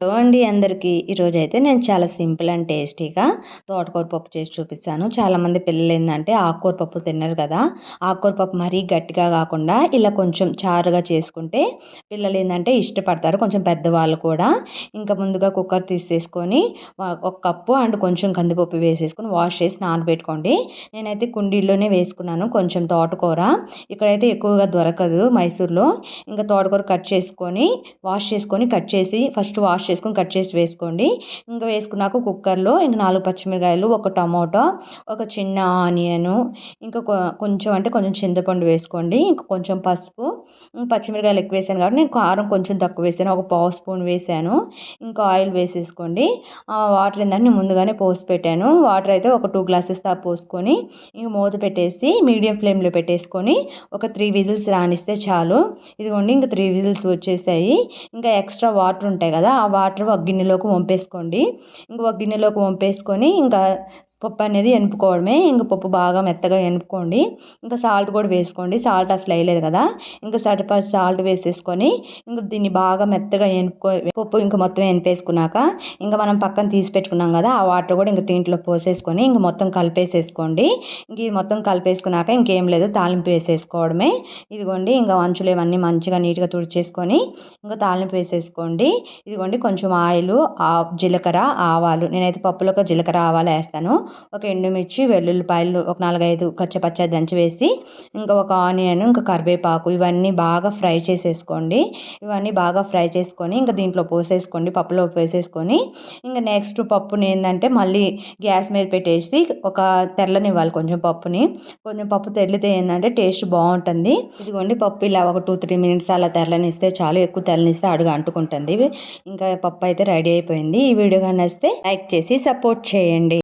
Hello అండి అందరికీ. ఈరోజు అయితే నేను చాలా సింపుల్ అండ్ టేస్టీగా తోటకూర పప్పు చేసి చూపిస్తాను. చాలామంది పిల్లలు ఏంటంటే ఆకుకూర పప్పు తిన్నారు కదా. ఆకుకూర పప్పు మరీ గట్టిగా కాకుండా ఇలా కొంచెం చారుగా చేసుకుంటే పిల్లలు ఏంటంటే ఇష్టపడతారు. కొంచెం పెద్దవాళ్ళు కూడా. ఇంకా ముందుగా కుక్కర్ తీసేసుకొని ఒక కప్పు అండ్ కొంచెం కందిపప్పు వేసేసుకొని వాష్ చేసి నానబెట్టుకోండి. నేనైతే కుండీల్లోనే వేసుకున్నాను కొంచెం తోటకూర. ఇక్కడైతే ఎక్కువగా దొరకదు మైసూర్లో. ఇంకా తోటకూర కట్ చేసుకొని వాష్ చేసుకొని కట్ చేసి ఫస్ట్ వాష్ చేసుకొని కట్ చేసి వేసుకోండి. ఇంకా వేసుకున్నాక కుక్కర్లో ఇంక నాలుగు పచ్చిమిరకాయలు ఒక టమాటో ఒక చిన్న ఆనియను ఇంకా కొంచెం అంటే కొంచెం చింతపండు వేసుకోండి. ఇంకా కొంచెం పసుపు. పచ్చిమిరకాయలు ఎక్కువ వేసాను కాబట్టి నేను కారం కొంచెం తక్కువ వేసాను. ఒక పావు స్పూన్ వేసాను. ఇంకా ఆయిల్ వేసేసుకోండి. వాటర్ ఏంటంటే ముందుగానే పోసి పెట్టాను. వాటర్ అయితే ఒక టూ గ్లాసెస్ దాకా పోసుకొని ఇంక మూత పెట్టేసి మీడియం ఫ్లేమ్లో పెట్టేసుకొని ఒక త్రీ విజిల్స్ రానిస్తే చాలు. ఇదిగోండి ఇంకా త్రీ విజిల్స్ వచ్చేసాయి. ఇంకా ఎక్స్ట్రా వాటర్ ఉంటాయి కదా ఆ వాటర్ ఒక గిన్నెలోకి వంపేసుకోండి. ఇంక ఒక గిన్నెలోకి వంపేసుకొని ఇంకా పప్పు అనేది ఎనుపుకోవడమే. ఇంక పప్పు బాగా మెత్తగా ఎనుపుకోండి. ఇంకా సాల్ట్ కూడా వేసుకోండి. సాల్ట్ అసలు వేయలేదు కదా. ఇంకా సరిపడ సాల్ట్ వేసేసుకొని ఇంకా దీన్ని బాగా మెత్తగా ఎనుపుకో పప్పు ఇంకా మొత్తం ఎనిపేసుకున్నాక ఇంకా మనం పక్కన తీసి పెట్టుకున్నాం కదా ఆ వాటర్ కూడా ఇంకా దీంట్లో పోసేసుకొని ఇంక మొత్తం కలిపేసేసుకోండి. ఇంక ఇది మొత్తం కలిపేసుకున్నాక ఇంకేం లేదు. తాలింపు వేసేసుకోవడమే. ఇదిగోండి. ఇంకా అంచులు ఇవన్నీ మంచిగా నీట్గా తుడిచేసుకొని ఇంకా తాలింపు వేసేసుకోండి. ఇదిగోండి. కొంచెం ఆయిల్ జీలకర్ర ఆవాలు. నేనైతే పప్పులో జీలకర్ర ఆవాలు వేస్తాను. ఒక ఎండుమిర్చి వెల్లుల్లిపాయలు ఒక నాలుగైదు కచ్చపచ్చ దంచి వేసి ఇంకా ఒక ఆనియన్ ఇంకా కరివేపాకు ఇవన్నీ బాగా ఫ్రై చేసేసుకోండి. ఇవన్నీ బాగా ఫ్రై చేసుకొని ఇంకా దీంట్లో పోసేసుకోండి పప్పులో వేసేసుకొని ఇంకా నెక్స్ట్ పప్పుని ఏంటంటే మళ్ళీ గ్యాస్ మీద పెట్టేసి ఒక తెల్లనివ్వాలి కొంచెం పప్పుని. కొంచెం పప్పు తెల్లితే ఏంటంటే టేస్ట్ బాగుంటుంది. ఇదిగోండి పప్పు ఇలా ఒక టూ త్రీ మినిట్స్ అలా తెల్లనిస్తే చాలు ఎక్కువ తెల్లనిస్తే అడుగు అంటుకుంటుంది. ఇంకా పప్పు అయితే రెడీ అయిపోయింది. ఈ వీడియో కానీ వస్తే లైక్ చేసి సపోర్ట్ చేయండి.